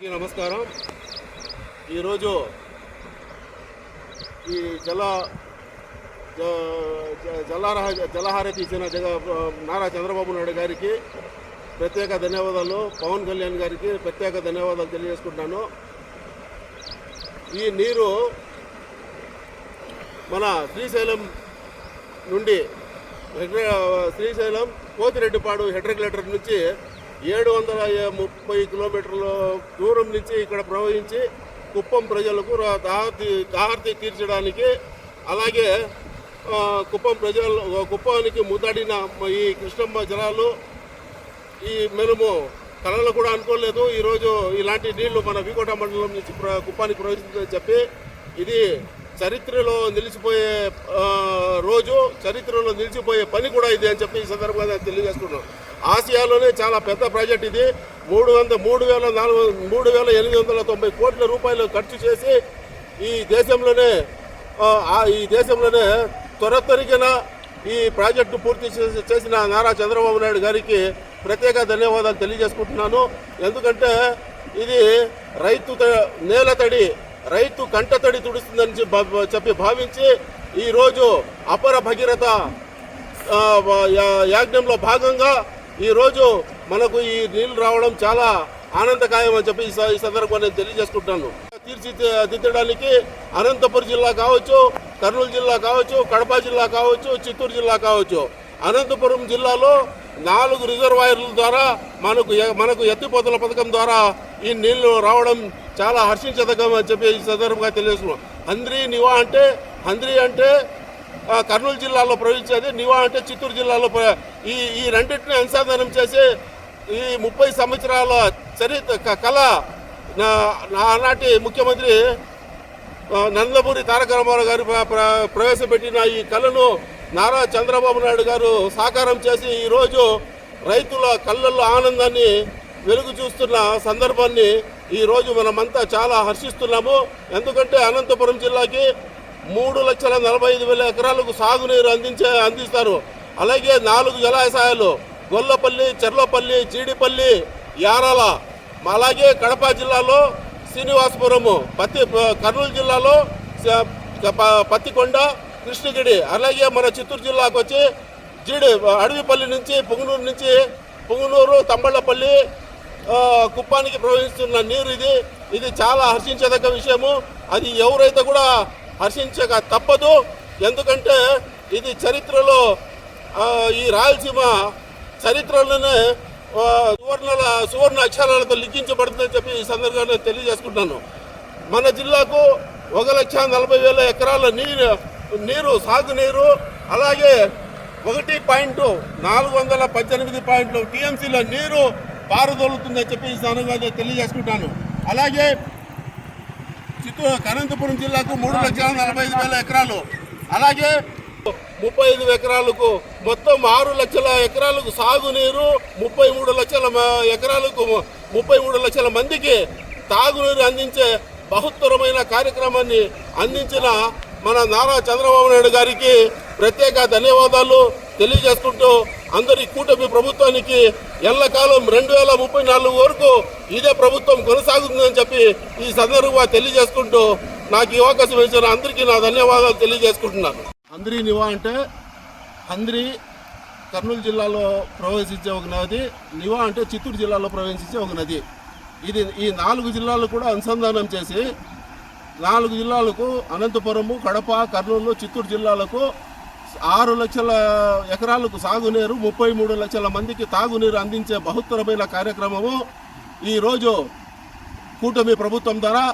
అందరికీ నమస్కారం. ఈరోజు ఈ జల జ- జ- జలారహ జలహారతి ఇచ్చిన జగ నారా చంద్రబాబు నాయుడు గారికి ప్రత్యేక ధన్యవాదాలు. పవన్ కళ్యాణ్ గారికి ప్రత్యేక ధన్యవాదాలు తెలియజేసుకుంటున్నాను. ఈ నీరు మన శ్రీశైలం నుండి శ్రీశైలం పోతిరెడ్డిపాడు హెడ్ రెగ్యులేటర్ నుంచి ఏడు వందల ముప్పై కిలోమీటర్ల దూరం నుంచి ఇక్కడ ప్రవహించి కుప్పం ప్రజలకు రా- దాహతి దాహర్తి తీర్చడానికి అలాగే కుప్పం ప్రజలు కుప్పానికి ముద్దాడిన ఈ కృష్ణమ్మ జలాలు ఈ మనము కళలు కూడా అనుకోలేదు. ఈరోజు ఇలాంటి నీళ్ళు మన వికోట మండలం నుంచి కుప్పానికి ప్రవేశిందని చెప్పి ఇది చరిత్రలో నిలిచిపోయే రోజు చరిత్రలో నిలిచిపోయే పని కూడా ఇది అని చెప్పి ఈ సందర్భంగా తెలియజేస్తున్నాను ఆసియాలోనే చాలా పెద్ద ప్రాజెక్ట్ ఇది. మూడు వంద మూడు వేల నాలుగు మూడు వేల ఎనిమిది వందల తొంభై కోట్ల రూపాయలు ఖర్చు చేసి ఈ దేశంలోనే ఈ దేశంలోనే త్వర త్వరిగిన ఈ ప్రాజెక్టు పూర్తి చేసి- చేసిన నారా చంద్రబాబు నాయుడు గారికి ప్రత్యేక ధన్యవాదాలు తెలియజేసుకుంటున్నాను. ఎందుకంటే ఇది రైతు త- నేల తడి రైతు కంట తడి తుడుస్తుందని చెప్పి భావించి ఈరోజు అపర భగీరథ యా- యాజ్ఞంలో భాగంగా ఈరోజు మనకు ఈ నీళ్ళు రావడం చాలా ఆనందకాయం అని చెప్పి ఈ సందర్భంగా నేను తెలియజేసుకుంటాను. తీర్చిదిద్దడానికి అనంతపురం జిల్లా కావచ్చు కర్నూలు జిల్లా కావచ్చు కడప జిల్లా కావచ్చు చిత్తూరు జిల్లా కావచ్చు. అనంతపురం జిల్లాలో నాలుగు రిజర్వాయర్ల ద్వారా మనకు ఎ- మనకు ఎత్తిపోతల పథకం ద్వారా ఈ నీళ్ళు రావడం చాలా హర్షించదగ్గం అని చెప్పి ఈ సందర్భంగా తెలియజేస్తున్నాం. హంద్రీ నివా అంటే హంద్రీ అంటే కర్నూలు జిల్లాలో ప్రవహించేది నివా అంటే చిత్తూరు జిల్లాలో ఈ ఈ రెండింటిని అనుసంధానం చేసి ఈ ముప్పై సంవత్సరాల చరిత్ర క- కళ నా- ఆనాటి ముఖ్యమంత్రి నందమూరి తారక రామారావు గారు ప్రవేశపెట్టిన ఈ కళను నారా చంద్రబాబు నాయుడు గారు సాకారం చేసి ఈరోజు రైతుల కళ్ళల్లో ఆనందాన్ని వెలుగు చూస్తున్న సందర్భాన్ని ఈరోజు మనమంతా చాలా హర్షిస్తున్నాము. ఎందుకంటే అనంతపురం జిల్లాకి మూడు లక్షల నలభై ఐదు వేల ఎకరాలకు సాగునీరు అందించే అందిస్తారు. అలాగే నాలుగు జలాశయాలు గొల్లపల్లి చెర్లపల్లి జీడిపల్లి యారాల అలాగే కడప జిల్లాలో శ్రీనివాసపురము పత్తి కర్నూలు జిల్లాలో పత్తికొండ కృష్ణగిరి అలాగే మన చిత్తూరు జిల్లాకు వచ్చి జీడి అడవిపల్లి నుంచి పుంగనూరు నుంచి పుంగనూరు తంబళ్ళపల్లి కుప్పానికి ప్రవహిస్తున్న నీరు ఇది. ఇది చాలా హర్షించదగ్గ విషయము. అది ఎవరైతే కూడా హర్షించక తప్పదు. ఎందుకంటే ఇది చరిత్రలో ఈ రాయలసీమ చరిత్రలోనే సువర్ణల సువర్ణ అక్షరాలతో లిఖించబడుతుందని చెప్పి ఈ సందర్భంగా తెలియజేసుకుంటున్నాను. మన జిల్లాకు ఒక లక్ష నలభై వేల ఎకరాల నీరు నీరు సాగునీరు అలాగే ఒకటి పాయింట్ నాలుగు వందల పద్దెనిమిది పాయింట్లు టీఎంసీల నీరు పారదోలుతుందని చెప్పి ఈ సందర్భంగా తెలియజేసుకుంటాను అలాగే అనంతపురం జిల్లాకు మూడు లక్షల నలభై ఐదు వేల ఎకరాలు. అలాగే ముప్పై ఐదు ఎకరాలకు మొత్తం ఆరు లక్షల ఎకరాలకు సాగునీరు ముప్పై మూడు లక్షల ఎకరాలకు ముప్పై మూడు లక్షల మందికి తాగునీరు అందించే బహుత్తరమైన కార్యక్రమాన్ని అందించిన మన నారా చంద్రబాబు నాయుడు గారికి ప్రత్యేక ధన్యవాదాలు. తెలియజేస్తుంటూ అందరి కూటమి ప్రభుత్వానికి ఎల్లకాలం రెండు వేల ముప్పై నాలుగు వరకు ఇదే ప్రభుత్వం కొనసాగుతుందని చెప్పి ఈ సందర్భంగా తెలియజేసుకుంటూ నాకు ఈ అవకాశం ఇచ్చిన అందరికీ నా ధన్యవాదాలు తెలియజేసుకుంటున్నాను. అందరి నివా అంటే అందరి కర్నూలు జిల్లాలో ప్రవేశించే ఒక నది నివా అంటే చిత్తూరు జిల్లాలో ప్రవేశించే ఒక నది. ఇది ఈ నాలుగు జిల్లాలు కూడా అనుసంధానం చేసి నాలుగు జిల్లాలకు అనంతపురము కడప కర్నూలు చిత్తూరు జిల్లాలకు ఆరు లక్షల ఎకరాలకు సాగునీరు ముప్పై మూడు లక్షల మందికి తాగునీరు అందించే బహుత్తరమైన కార్యక్రమము ఈరోజు కూటమి ప్రభుత్వం ద్వారా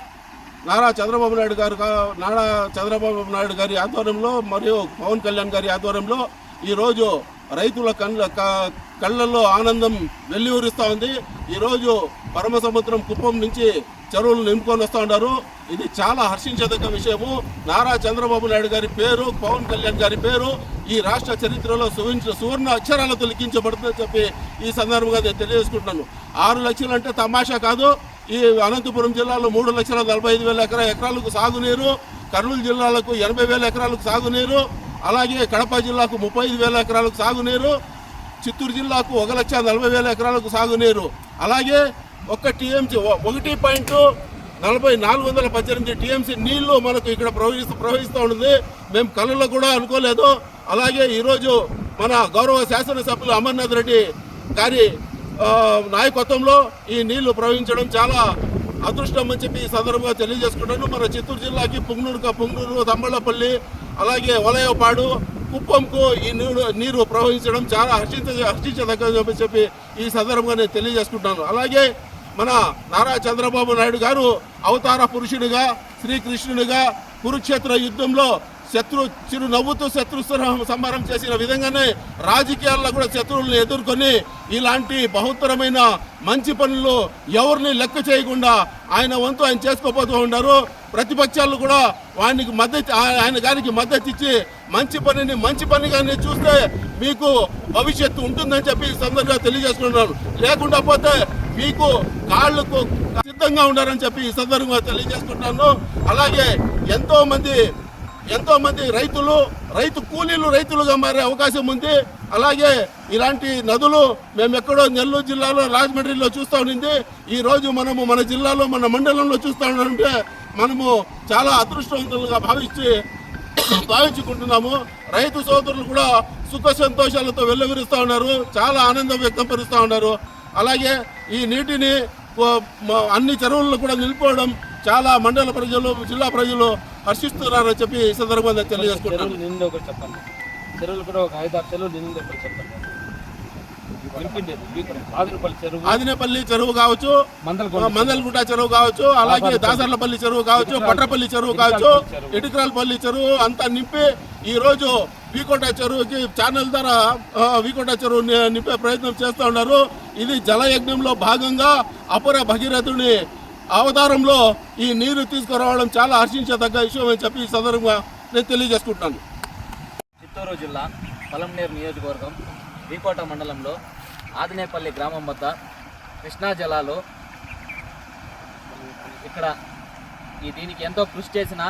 నారా చంద్రబాబు నాయుడు గారు నారా చంద్రబాబు నాయుడు గారి ఆధ్వర్యంలో మరియు పవన్ కళ్యాణ్ గారి ఆధ్వర్యంలో ఈరోజు రైతుల కళ్ళ క- కళ్ళల్లో ఆనందం వెల్లివిరుస్తూ ఉంది. ఈరోజు పరమసముద్రం కుప్పం నుంచి చెరువులు నింపుకొని వస్తూ ఉన్నారు. ఇది చాలా హర్షించదగ్గ విషయము. నారా చంద్రబాబు నాయుడు గారి పేరు పవన్ కళ్యాణ్ గారి పేరు ఈ రాష్ట్ర చరిత్రలో సువించ సువర్ణ అక్షరాలతో లిఖించబడుతుందని చెప్పి ఈ సందర్భంగా నేను తెలియజేసుకుంటున్నాను. ఆరు లక్షలు అంటే తమాషా కాదు. ఈ అనంతపురం జిల్లాలో మూడు లక్షల నలభై ఐదు వేల ఎకరా ఎకరాలకు సాగునీరు కర్నూలు జిల్లాలకు ఎనభై వేల ఎకరాలకు సాగునీరు అలాగే కడప జిల్లాకు ముప్పై ఐదు వేల ఎకరాలకు సాగునీరు చిత్తూరు జిల్లాకు ఒక లక్ష నలభై వేల ఎకరాలకు సాగునీరు. అలాగే ఒక్క టీఎంసీ ఒకటి పాయింట్ నలభై నాలుగు వందల పద్దెనిమిది టీఎంసీ నీళ్ళు మనకు ఇక్కడ ప్రవహిస్తూ ప్రవహిస్తూ ఉంటుంది మేము కళ్ళలో కూడా అనుకోలేదు. అలాగే ఈరోజు మన గౌరవ శాసనసభ్యులు అమర్నాథ్ రెడ్డి గారి నాయకత్వంలో ఈ నీళ్ళు ప్రవహించడం చాలా అదృష్టం అని చెప్పి ఈ సందర్భంగా తెలియజేసుకుంటాను. మన చిత్తూరు జిల్లాకి పుంగనూరు పుంగనూరు తమ్మళ్ళపల్లి అలాగే వలయపాడు కుప్పంకు ఈ నీరు నీరు ప్రవహించడం చాలా హర్షించ హర్షించదగ్గదని చెప్పి ఈ సందర్భంగా నేను తెలియజేసుకుంటాను. అలాగే మన నారా చంద్రబాబు నాయుడు గారు అవతార పురుషుడిగా శ్రీకృష్ణునిగా కురుక్షేత్ర యుద్ధంలో శత్రు చిరు నవ్వుతూ శత్రు సంహారం- చేసిన విధంగానే రాజకీయాల్లో కూడా శత్రువులను ఎదుర్కొని ఇలాంటి బహుత్తరమైన మంచి పనులు ఎవరిని లెక్క చేయకుండా ఆయన వంతు ఆయన చేసుకోపోతూ ఉన్నారు. ప్రతిపక్షాలు కూడా వానికి మద్దతు ఆయన గారికి మద్దతు ఇచ్చి మంచి పనిని మంచి పనిగానే చూస్తే మీకు భవిష్యత్తు ఉంటుందని చెప్పి సందర్భంగా తెలియజేసుకుంటున్నాను లేకుండా పోతే మీకు కాళ్ళకు సిద్ధంగా ఉండాలని చెప్పి ఈ సందర్భంగా తెలియజేసుకుంటున్నాను. అలాగే ఎంతో మంది ఎంతో మంది రైతులు రైతు కూలీలు రైతులుగా మారే అవకాశం ఉంది. అలాగే ఇలాంటి నదులు మేము ఎక్కడో నెల్లూరు జిల్లాలో రాజమండ్రిలో చూస్తూ ఉండింది. ఈ రోజు మనము మన జిల్లాలో మన మండలంలో చూస్తూ ఉంటే మనము చాలా అదృష్టవంతులుగా భావించి భావించుకుంటున్నాము. రైతు సోదరులు కూడా సుఖ సంతోషాలతో వెల్లవిరుస్తూ ఉన్నారు. చాలా ఆనందం వ్యక్తం పరుస్తూ ఉన్నారు. అలాగే ఈ నీటిని అన్ని చెరువులను కూడా నిలిపోవడం చాలా మండల ప్రజలు జిల్లా ప్రజలు హర్షిస్తున్నారని చెప్పి ఈ సందర్భంగా తెలియజేసుకుంటున్నాను. చెరువులు నిండి ఒకటి చెప్పండి. చెరువులు కూడా ఒక ఐదు ఆరు చెరువులు నిండి ఒకటి చెప్పండి. వినిపిండేది మీకు ఆదిరపల్లి చెరువు. ఆదినేపల్లి చెరువు కావచ్చు మందలగుట్ట చెరువు కావచ్చు అలాగే దాసర్లపల్లి చెరువు కావచ్చు పట్రపల్లి చెరువు కావచ్చు ఇటుకరాలపల్లి చెరువు అంతా నింపి ఈ రోజు వీకోట చెరువుకి ఛానల్ ద్వారా వీకోట చెరువు నింపే ప్రయత్నం చేస్తూ ఉన్నారు. ఇది జలయజ్ఞంలో భాగంగా అపర భగీరథుని అవతారంలో ఈ నీరు తీసుకురావడం చాలా హర్షించదగ్గ విషయం అని చెప్పి ఈ సందర్భంగా నేను తెలియజేసుకుంటున్నాను చిత్తూరు జిల్లా పలంనేరు నియోజకవర్గం వీకోట మండలంలో ఆదినేపల్లి గ్రామం వద్ద కృష్ణా జలాలు ఇక్కడ ఈ దీనికి ఎంతో కృషి చేసిన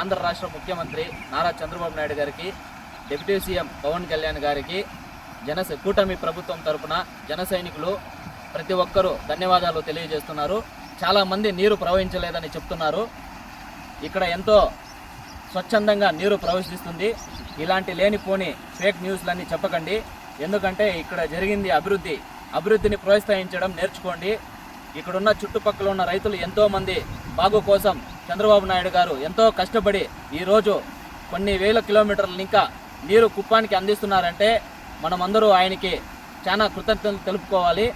ఆంధ్ర రాష్ట్ర ముఖ్యమంత్రి నారా చంద్రబాబు నాయుడు గారికి డిప్యూటీ సీఎం పవన్ కళ్యాణ్ గారికి జనస కూటమి ప్రభుత్వం తరపున జన సైనికులు ప్రతి ఒక్కరూ ధన్యవాదాలు తెలియజేస్తున్నారు. చాలామంది నీరు ప్రవహించలేదని చెప్తున్నారు. ఇక్కడ ఎంతో స్వచ్ఛందంగా నీరు ప్రవేశిస్తుంది ఇలాంటి లేనిపోని ఫేక్ న్యూస్లన్నీ చెప్పకండి. ఎందుకంటే ఇక్కడ జరిగింది అభివృద్ధి. అభివృద్ధిని ప్రోత్సహించడం నేర్చుకోండి. ఇక్కడున్న చుట్టుపక్కల ఉన్న రైతులు ఎంతోమంది బాగు కోసం చంద్రబాబు నాయుడు గారు ఎంతో కష్టపడి ఈరోజు కొన్ని వేల కిలోమీటర్లు ఇంకా నీరు కుప్పానికి అందిస్తున్నారంటే మనమందరూ ఆయనకి చాలా కృతజ్ఞతలు తెలుపుకోవాలి.